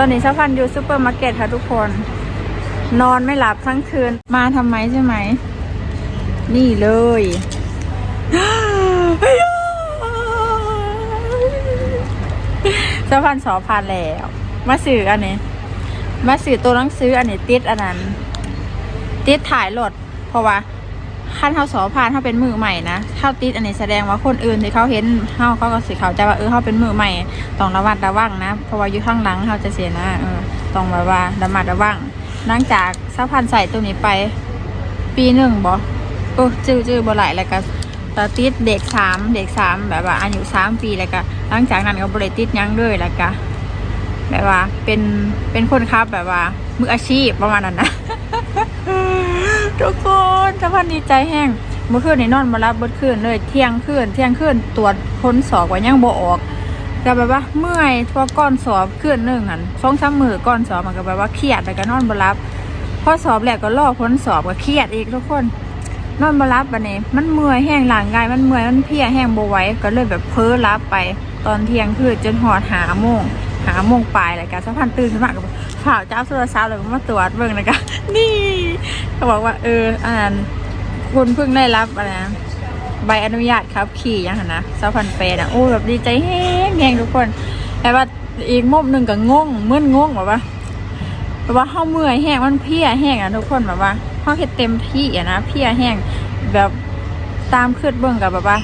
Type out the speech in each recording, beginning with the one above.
อนนี้ชาวพันธุ์อยู่ซูเปอร์มาร์เก็ตค่ะทุกคน นอนไม่หลับทั้งคืน มาทำไมใช่ไหม นี่เลยชาวพันธุ์สอพันแล้ว มาสื่ออันนี้ มาสื่อตัวหนังสืออันนี้ติดอันนั้น ติดถ่ายรถเพราะว่า ขั้นเขาสอพานเขาเป็นมือใหม่นะเท่าติดอันนี้แสดงว่าคนอื่นที่เขาเห็นเขาเขาก็สิเขาใจว่าเออเขาเป็นมือใหม่ต้องระมัดระวังนะ เพราะว่าอยู่ข้างหลังเขาจะเสียนะเออต้องแบบว่าระมัดระวังหลังจากสะพานใส่ตัวนี้ไป ปีหนึ่งบอโอ้จื้อจื้อบ่หลายแล้วก็ตอนติดเด็กสามเด็กสามแบบว่าอายุสามปีแล้วก็หลังจากนั้นก็บริติดยังเลยแล้วก็แบบว่าเป็นเป็นคนขับแบบว่ามืออาชีพประมาณนั้นนะ ทุกคนสะพานดีใจแห้งเมื่อคืนนี่นอนมารับเมื่อคืนเลยเที่ยงคืนเที่ยงคืนตรวจพ้นสอบว่ายังบ่ออกก็แบบว่าเมื่อยพราะก้อนสอบคืนหนึ่งหันสองสามมือก้อนสอบมันก็แบบว่าเครียดแล้วก็นอนมารับพอสอบแล้วก็รอพ้นสอบก็เครียดอีกทุกคน นอนมารับบันนี้ มันเมื่อยแห้งหลังกายมันเมื่อยมันเพียแห้งบไหว้ก็เลยแบบเพ้อรับไป ตอนเที่ยงคืนจนหอดหาโมง หาโมงปลายเลยกันสักพันตื่นขึ้นมาก็บฝ่าวเจ้าโทรศัพท์เลยมาตรวจเบิ่งนะกะนี่เขาบอกว่าเอออันนั้นคุณเพิ่งได้รับอะไรนะใบอนุญาตครับขี่ยังหนนะสักพันเปดอะโอ้แบบดีใจแห้งแห้งทุกคนแต่ว่าอีกมุมหนึ่งก็งงมึนงงแบบว่าแบบว่าเฮาเมื่อยแห้งมันเพลียแห้งอะทุกคนแบบว่าเฮาเฮ็ดเต็มที่อะนะเพลียแห้งแบบตามคืดเบิ่งกับแบบว่า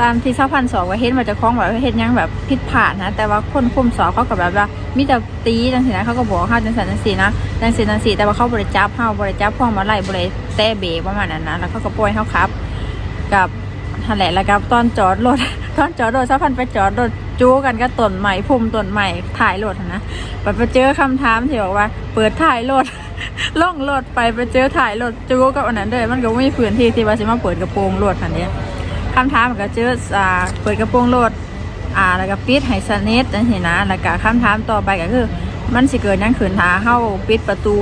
ตามที่ชาพันสองว่าเห็นว่าจะคล้องแบบว่าเฮ็ดยังแบบผิดพลาดนะแต่ว่าคนคุมสอบเขาก็แบบว่ามีแต่ตีจังซี่นะเขาก็บอกเฮาจังซั่นจังซี่นะจังซี่จังซี่แต่ว่าเขาบ่ได้จับเฮาบ่ได้จับพวงมาลัยบ่ได้แตะเบประมาณนั้นนะแล้วเขาก็ปล่อยเฮาขับ กับนั่นแหละแล้วกับตอนจอดรถตอนจอดรถชาพันไปจอดรถจู้กันก็ต้นใหม่พุ่มต้นใหม่ถ่ายรถนะไปไปเจอคำถามที่บอกว่า เปิดถ่ายรถล่องรถไปไปเจอถ่ายรถจู้กับอันนั้นเลยมันก็ไม่มีพื้นที่ที่ว่าจะมาเปิดกระโปรงรถคันนี้ คำถามก็เจออ่าเปิดกระโปรงรถอ่าแล้วก็ปิดให้สนิทจังซี่นะแล้วก็คำถามต่อไปก็คือมันสิเกิดยังขืนทาเฮาปิดประตู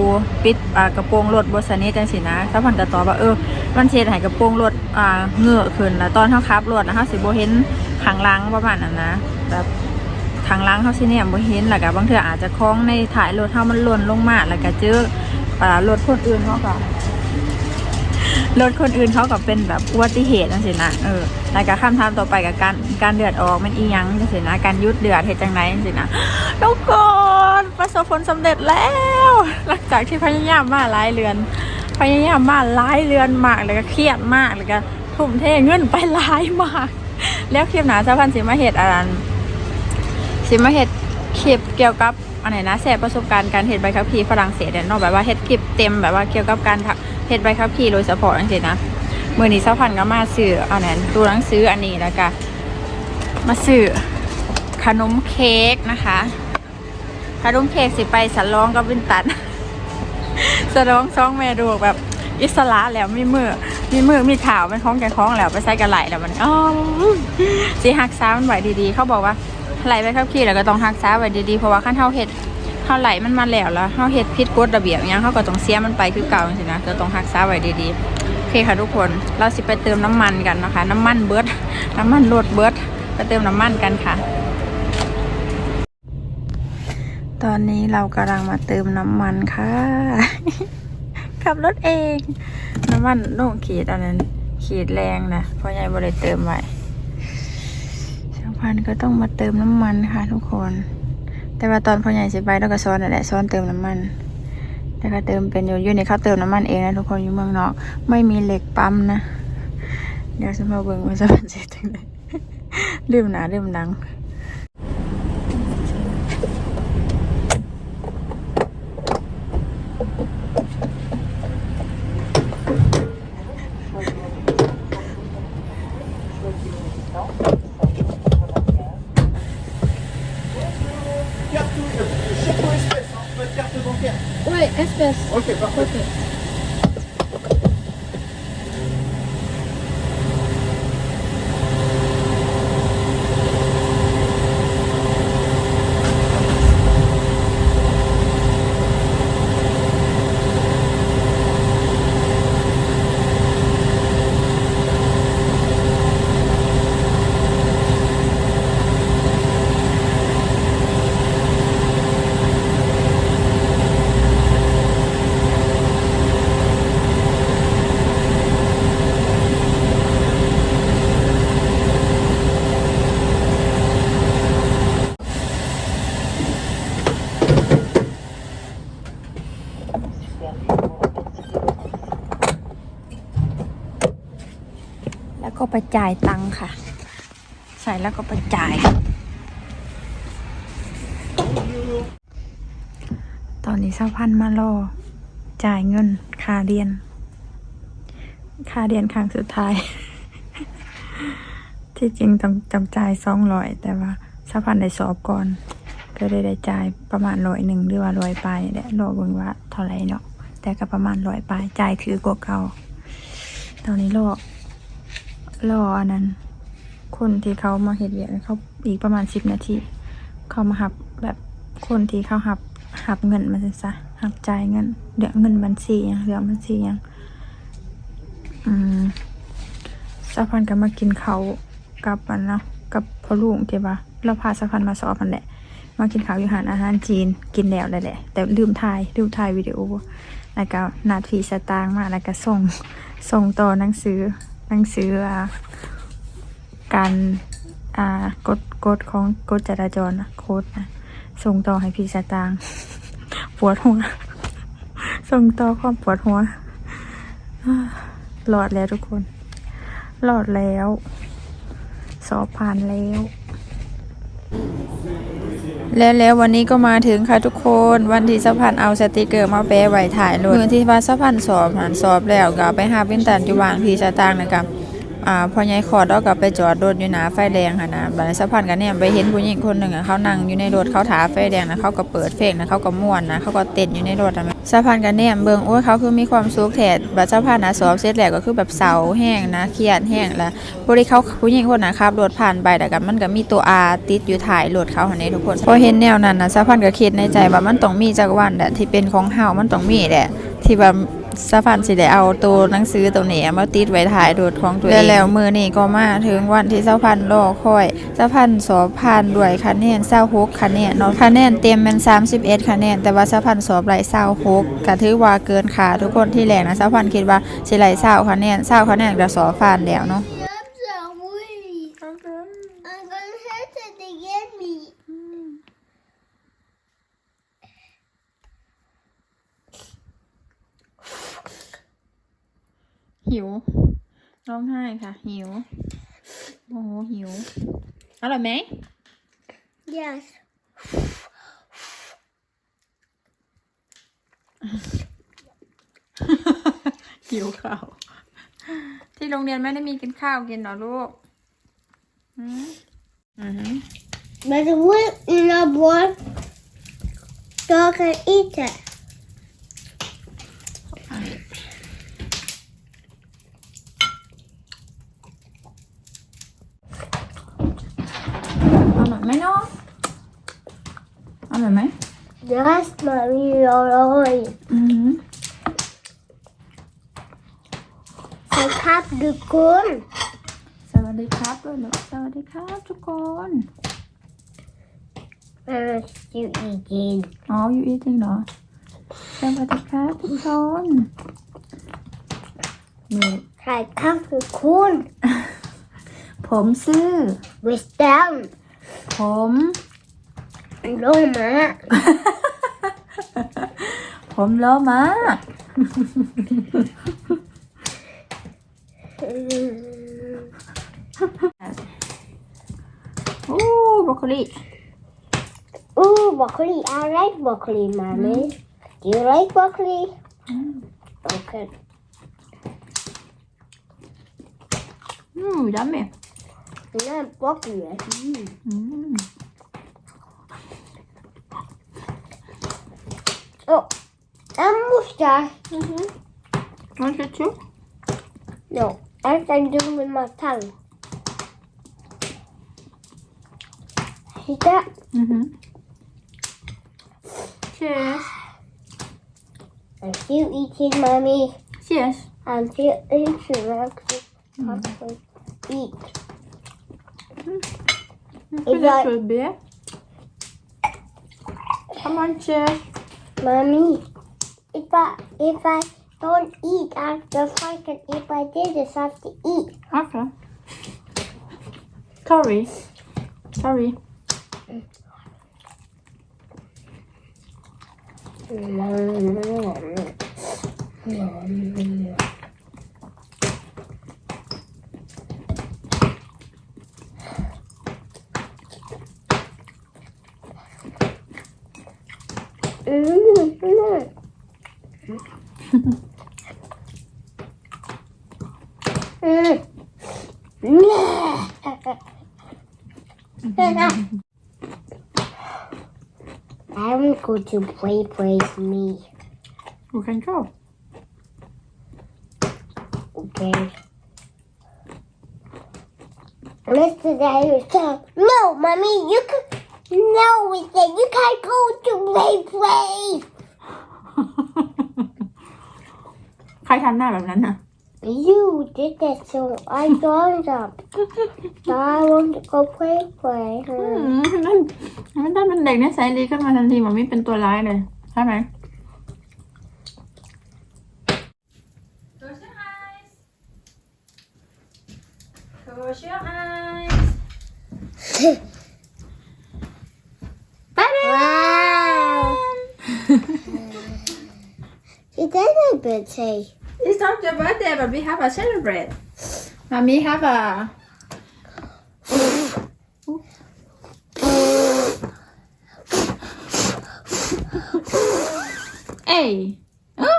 ปิดกระโปรงรถบ่สนิทจังซี่นะถ้าพันก็ตอบว่าเออมันเฮ็ดให้กระโปรงรถอ่าเงือขึ้นแล้วตอนเฮาขับรถนะเฮาสิบ่เห็นข้างหลังประมาณนั้นนะแบบทางล้างเขาสิเนี่ยโบเห็นแล้วก็บางเทื่ออาจจะคล้องในถ่ายรถเฮามันหล่นลงมาแล้วก็เจออ่ารถคนอื่นเขาก็ รถคนอื่นเขาก็เป็นแบบอุบัติเหตุจังซี่นะเออแล้วก็คำถามต่อไปกับการการเดือดออกมันอีหยังจังซี่นะการยุดเดือดเฮ็ดจังไดจังซี่นะทุกคนประสบผลสำเร็จแล้ว หลังจากที่พยายามมาหลายเรือน พยายามมาหลายเรือนมากแล้วก็เครียดมากแล้วก็ทุ่มเทเงินไปหลายมาก แล้วคลิปหนาเจ้าพันสิมาเฮ็ดอะไรสิมาเฮ็ดคลิปเกี่ยวกับอันไหนนะแชร์ประสบการณ์การเฮ็ดใบขับขี่ฝรั่งเศสเนี่ยนาะแบบว่าเฮ็ดคลิปเต็มแบบว่าเกี่ยวกับการ เฮ็ดใบขับขี่โดยเฉพาะจังซี่นะมื้อนี้เจ้าพันก็มาซื้ออันนั้นตัวหนังสืออันนี้แล้วก็มาซื้อขนมเค้กนะคะ ขนมเค้กสิไปสันลองกับวินตันสะร้องซองแม่ดูกแบบอิสระแล้วมีมือมีมือมีเท้าเป็นของแกของแล้วไปใส่กระไหลแล้วมันอ๋อสิหักซ้ามันไหวดีๆ เขาบอกว่าไหลไปขับขี่แล้วก็ต้องหักซ้าไหวดีๆ เพราะว่าขั้นเท่าเห็ด เท่าไหลมันมาแล้วแล้วเท่าเห็ดพิษกฎระเบียบอย่างเงี้ยเขาก็ต้องเสียมันไปคือเก่าจริงๆนะก็ต้องหักซ้าไว้ดีๆโอเคค่ะทุกคนเราสิไปเติมน้ำมันกันนะคะ น้ำมันเบิร์ดน้ำมันรถเบิร์ดไปเติมน้ำมันกันค่ะ ตอนนี้เรากำลังมาเติมน้ำมันค่ะขับรถเอง น้ำมันโน่งขีดอันนั้นขีดแรงนะเพราะยายบริเติมไว้ช่างพันก็ต้องมาเติมน้ำมันค่ะทุกคน แต่ว่าตอนพ่อใหญ่สิไปเราก็ซ้อนนั่นแหละซ้อนเติมน้ำมันแต่ก็เติมเป็นอยู่ยู่ในเขาเติมน้ำมันเองนะทุกคนอยู่เมืองนอก ไม่มีเหล็กปั๊มนะ เดี๋ยวจะมาเบิ่งว่าจะเป็นเสร็จจังไดลืมหนาลืมหนัง Yes, yes. Okay, perfect. แล้วก็ไปจ่ายตังค่ะ ใส่แล้วก็ไปจ่าย ตอนนี้เศร้าพันมารอ จ่ายเงินค่าเรียน ค่าเรียนครั้งสุดท้าย ที่จริงต้องจำจ่ายสองร้อยแต่ว่าเศร้าพันได้สอบก่อนก็ได้ได้จ่ายประมาณร้อยหนึ่งหรือว่าร้อยปลายแหละรอเบิ่งว่าเท่าไรเนาะแต่ก็ประมาณร้อยปลายจ่ายคือกว่าเก่าตอนนี้รอ รออันนั้น คนที่เขามาเห็นเวียกเขาอีกประมาณสิบนาที เขามาหับแบบคนที่เขาหับหับเงินมาสิซะหับจ่ายเงินเดือเงินบัญชียังเหลือบัญชียังอืมสะพันก็มากินเขากับมันเนาะกับพ่อลุงที่ว่าเราพาสะพันมาสอบมันแหละ มากินข้าวอยู่หานอาหารจีนกินแล้วเลยแหละ แต่ลืมถ่ายลืมถ่ายวิดีโอแล้วก็นาทีสตางค์มาแล้วก็ส่งส่งต่อหนังสือ หนังสืออ่าการอ่ากฎกฎของกฎจราจรนะโค้ดนะส่งต่อให้พี่สตางปวดหัว ส่งต่อความปวดหัวหลอดแล้วทุกคนหลอดแล้ว สอบผ่านแล้ว แล้วแล้ววันนี้ก็มาถึงค่ะทุกคนวันที่สะพันเอาสติกเกอร์มาแปะไว้ถ่ายรถมือที่ว่าสะพันสอบหันสอบแล้วก็ไปหาวินตันอยู่วางพีสตางค์นะครับ อ่าพอใหญ่ขอดเอากลับไปจอดรถอยู่หนาไฟแดงค่ะนะบัดนี้สะพันกันเนี่ยไปเห็นผู้หญิงคนหนึ่งอะเขานั่งอยู่ในรถเขาถาไฟแดงนะเขาก็เปิดเพลงนะเขาก็ม่วนนะเขาก็เต้นอยู่ในรถนะสะพันกันเนี่ยเบิ่งโอ้ยเขาคือมีความสุขแท้บัดสะพันนะสอบเสร็จแล้วก็คือแบบเสาแห้งนะเครียดแห้งแล้วผู้ที่เขาผู้หญิงคนนะขับรถผ่านไปแต่กับมันก็มีตัวอาติดอยู่ถ่ายรถเขาหันนี้ทุกคนพอเห็นแนวนั้นนะสะพันก็คิดในใจว่ามันต้องมีจักวันแหละที่เป็นของเฮามันต้องมีแหละที่ว่า สะพันสิได้เอาตัวหนังสือตัวนี้มาติดไว้ถ่ายรถของตัวเองแล้วมือนี่ก็มาถึงวันที่สะพันรอคอยสะพันสอบผ่านด้วยคะแนน26คะแนนเนาะคะแนนเต็มเป็น31คะแนนแต่ว่าสะพันสอบไหล26ก็ถือว่าเกินค่าทุกคนที่แรกนะสะพันคิดว่าสิไหล20คะแนน20คะแนนก็สอบผ่านแล้วเนาะ That's a wee. I'm gonna hurt it to get me. หิว ร้องไห้ค่ะ หิว โอ้โหหิว อร่อยไหม Yes. หิวข้าวที่โรงเรียนไม่ได้มีกินข้าวกินเหรอลูก อืมอือหือ But the one in a bowl, dog can eat it. อร่อย ไหมเนาะอร่อยไหม Yes, mommy, alright. อือหือ I cut the corn. สวัสดีครับด้วยลูกสวัสดีครับทุกคน Uh, you eating. อ๋ออยู่อีจริงเหรอสวัสดีครับทุกคนนี่ I cut the corn ผมซื้อ with them. ผม Loma. ผมล้อมาโอ้บรอกโคลี Ooh, broccoli. I like broccoli, mommy. Do you like broccoli? Okay. อืมยั มมี่ Not broccoli. Mm. อืม Oh, and mustache. มันจะชุบ No, I can do it with my tongue. See that? อือหือ cheers I'm still eating, mommy. cheers I'm still eating. I'm still eat. If I- be come on cheers Mommy, if I if I don't eat after fight, and if I did this, I have to eat. okay. Sorry sorry Mm. I I'm going to play place me. You can go. Okay. Mr. Dinosaur. No, mommy, you can. No, we said you can't go to play place. ใครทำหน้าแบบนั้นน่ะ You did that, so I got up. So I want to go play play. อืมนั่นมันได้เป็นเด็กเนี่ยสายดีขึ้นมาทันทีมันไม่เป็นตัวร้ายเลยใช่ไหม Close your eyes Close your eyes Wow. Is that my birthday? It's not your birthday but we have a celebrate Mommy have a Hey เอ้า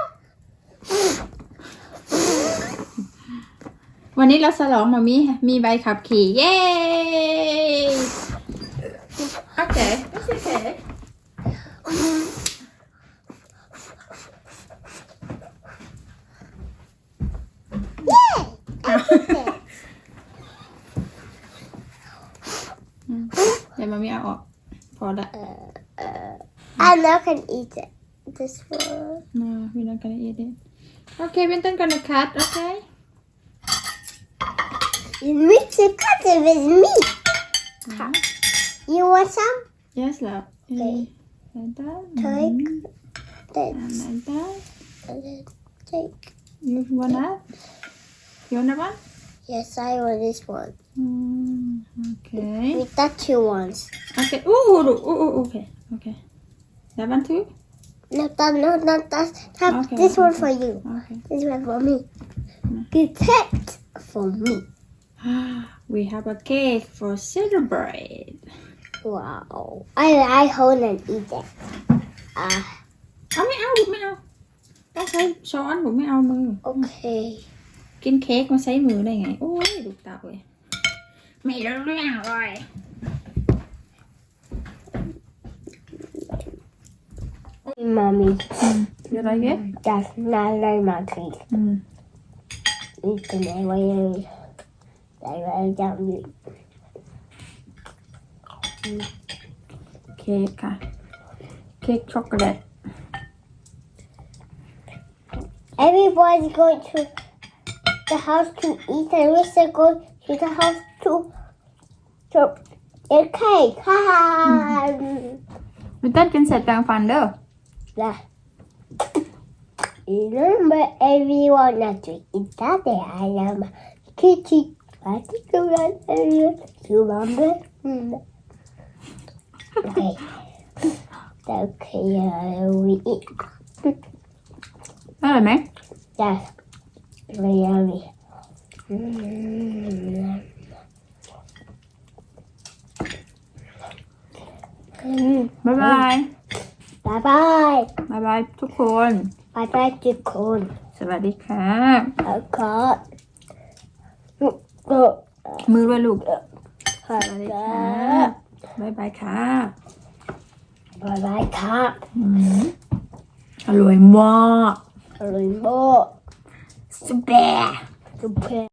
วันนี้เราฉลองมามีมีใบขับขี่ เย้ โอเคไม่ใช่เค้ I'm not gonna eat it. This one. No, we're not gonna eat it. Okay, we're not gonna cut, okay? You need to cut it with me. You want some? Yes, love. Okay. Like that. Take Mhm. this. And like that. And then take. You want that? You want that one? Yes, I want this one. Mm, okay. With that two ones. Okay. Ooh, ooh, ooh, ooh, okay. Okay. That one too? No, that, no, not that. Have Okay, this okay, one okay. for you. Okay. This one for me. Good pet for me. we have a cake for celebrate. Wow. I I hold and eat it. Ah, เอาไม่เอาลูกไม่เอาต้องใช้ช้อนลูกไม่เอา มือ okay. กินเค้กมาใช้มือได้ไงโอ้ยลูกเต่าเลยไม่รู้เรื่องเลย Mommy, เดี๋ยวอะไรเงี้ย that's not like my teeth. อืม Eat the way I write down you. เค้กค่ะเค้กช็อกโกแลต Everybody's going to the house to eat, and we're going to the house to to eat cake. Ha ha. วิเต้นกินเสร็จแปรงฟันเด้อ Yeah. Remember everyone not to eat that day. I am kitchen. Particular area. Remember? Mm. Okay. Okay, uh, we eat. อร่อยไหม Yes. Really. Mm. Mm. บ๊ายบาย Bye bye. บ๊ายบายทุกคน Bye bye, Jikon. สวัสดีค่ะ I got. Oh. มือด้วยลูก Bye สวัสดีค่ะบ๊ายบายค่ะ bye, cat. อืมอร่อยมาก Rainbow. สุดแบ Super.